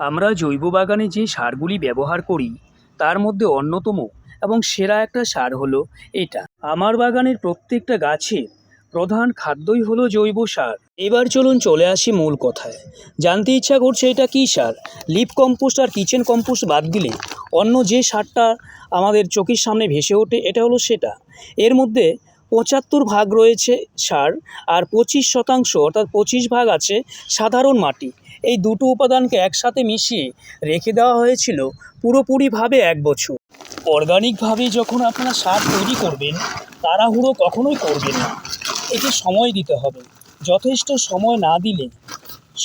আমরা জৈব বাগানে যে সারগুলি ব্যবহার করি, তার মধ্যে অন্যতম এবং সেরা একটা সার হলো এটা। আমার বাগানের প্রত্যেকটা গাছে প্রধান খাদ্যই হলো জৈব সার। এবার চলুন চলে আসি মূল কথায়। জানতে ইচ্ছা করছে এটা কী সার? লিপ কম্পোস্ট আর কিচেন কম্পোস্ট বাদ দিলে অন্য যে সারটা আমাদের চোখের সামনে ভেসে ওঠে, এটা হলো সেটা। এর মধ্যে পঁচাত্তর ভাগ রয়েছে সার আর পঁচিশ শতাংশ, অর্থাৎ পঁচিশ ভাগ আছে সাধারণ মাটি। এই দুটো উপাদানকে একসাথে মিশিয়ে রেখে দেওয়া হয়েছিল পুরোপুরিভাবে এক বছর। অর্গানিকভাবে যখন আপনারা সার তৈরি করবেন, তাড়াহুড়ো কখনোই করবেন না। এতে সময় দিতে হবে। যথেষ্ট সময় না দিলে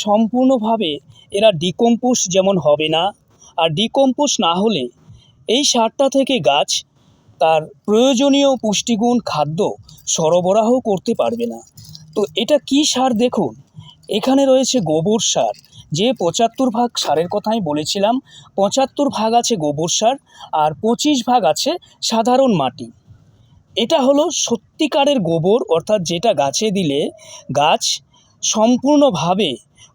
সম্পূর্ণভাবে এরা ডিকম্পোজ যেমন হবে না, আর ডিকম্পোজ না হলে এই সারটা থেকে গাছ তার প্রয়োজনীয় পুষ্টিগুণ খাদ্য সরবরাহ করতে পারবে না। তো এটা কি সার দেখুন? এখানে রয়েছে গোবর সার। যে পঁচাত্তর ভাগ সারের কথা আমি বলেছিলাম, পঁচাত্তর ভাগ আছে গোবর সার আর পঁচিশ ভাগ আছে সাধারণ মাটি। এটা হলো সত্যিকারের গোবর, অর্থাৎ যেটা গাছে দিলে গাছ সম্পূর্ণভাবে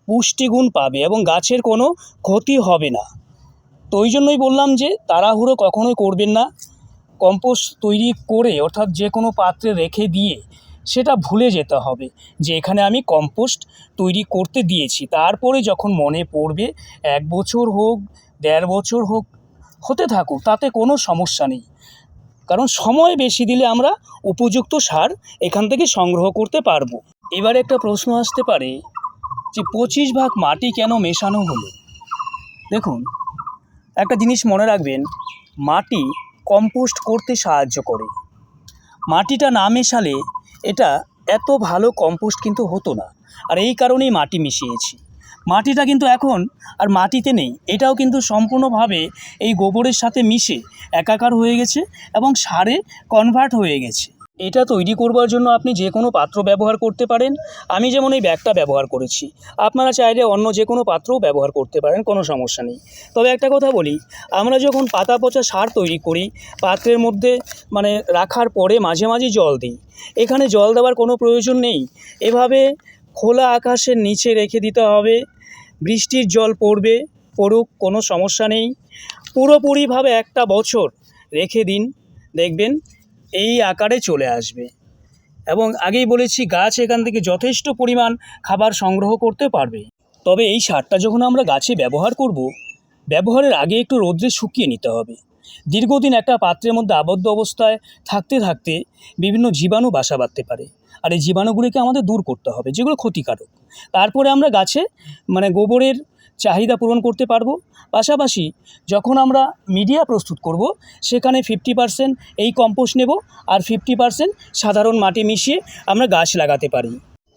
পুষ্টিগুণ পাবে এবং গাছের কোনো ক্ষতি হবে না। তো ওই জন্যই বললাম যে তাড়াহুড়ো কখনোই করবেন না। কম্পোস্ট তৈরি করে অর্থাৎ যে কোনো পাত্রে রেখে দিয়ে সেটা ভুলে যেতে হবে যে এখানে আমি কম্পোস্ট তৈরি করতে দিয়েছি। তারপরে যখন মনে পড়বে, এক বছর হোক, দেড় বছর হোক, হতে থাকুক, তাতে কোনো সমস্যা নেই। কারণ সময় বেশি দিলে আমরা উপযুক্ত সার এখান থেকে সংগ্রহ করতে পারব। এবার একটা প্রশ্ন আসতে পারে যে পঁচিশ ভাগ মাটি কেন মেশানো হলো? দেখুন, একটা জিনিস মনে রাখবেন, মাটি কম্পোস্ট করতে সাহায্য করে। মাটিটা না মেশালে এটা এত ভালো কম্পোস্ট কিন্তু হতো না, আর এই কারণেই মাটি মিশিয়েছি। মাটিটা কিন্তু এখন আর মাটিতে নেই, এটাও কিন্তু সম্পূর্ণভাবে এই গোবরের সাথে মিশে একাকার হয়ে গেছে এবং সারে কনভার্ট হয়ে গেছে। এটা তৈরি করবার জন্য আপনি যে কোনো পাত্র ব্যবহার করতে পারেন। আমি যেমন এই ব্যাগটা ব্যবহার করেছি। আপনারা চাইলে অন্য যে কোনো পাত্রও ব্যবহার করতে পারেন, কোনো সমস্যা নেই। তবে একটা কথা বলি, আমরা যখন পাতা পচা সার তৈরি করি, পাত্রের মধ্যে মানে রাখার পরে মাঝে মাঝে জল দিই। এখানে জল দেওয়ার কোনো প্রয়োজন নেই। এভাবে খোলা আকাশের নিচে রেখে দিতে হবে। বৃষ্টির জল পড়বে, পড়ুক, কোনো সমস্যা নেই। পুরোপুরিভাবে একটা বছর রেখে দিন, দেখবেন এই আকারে চলে আসবে। এবং আগেই বলেছি, গাছ এখান থেকে যথেষ্ট পরিমাণ খাবার সংগ্রহ করতে পারবে। তবে এই সারটা যখন আমরা গাছে ব্যবহার করব, ব্যবহারের আগে একটু রোদ্রে শুকিয়ে নিতে হবে। দীর্ঘদিন একটা পাত্রের মধ্যে আবদ্ধ অবস্থায় থাকতে থাকতে বিভিন্ন জীবাণু বাসা বাঁধতে পারে। আর এই জীবাণুগুলিকে আমাদের দূর করতে হবে, যেগুলো ক্ষতিকারক। তারপরে আমরা গাছে মানে গোবরের চাহিদা পূরণ করতে পারব। পাশাপাশি যখন আমরা মিডিয়া প্রস্তুত করব, সেখানে ফিফটি পার্সেন্ট এই কম্পোস্ট নেব আর ফিফটি পার্সেন্ট সাধারণ মাটি মিশিয়ে আমরা গাছ লাগাতে পারি।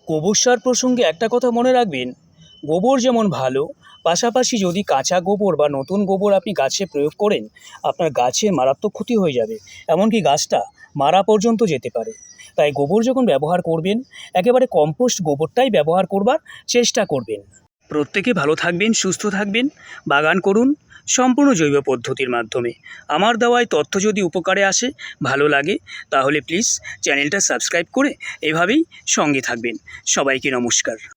গোবর সার প্রসঙ্গে একটা কথা মনে রাখবেন, গোবর যেমন ভালো, পাশাপাশি যদি কাঁচা গোবর বা নতুন গোবর আপনি গাছে প্রয়োগ করেন, আপনার গাছের মারাত্মক ক্ষতি হয়ে যাবে, এমনকি গাছটা মারা পর্যন্ত যেতে পারে। তাই গোবর যখন ব্যবহার করবেন, একেবারে কম্পোস্ট গোবরটাই ব্যবহার করবার চেষ্টা করবেন। প্রত্যেকে ভালো থাকবেন, সুস্থ থাকবেন, বাগান করুন, সম্পূর্ণ জৈব পদ্ধতির মাধ্যমে। আমার দেওয়ায় তথ্য যদি উপকারে আসে, ভালো লাগে, তাহলে প্লিজ চ্যানেলটা সাবস্ক্রাইব করে এভাবেই সঙ্গে থাকবেন। সবাইকে নমস্কার।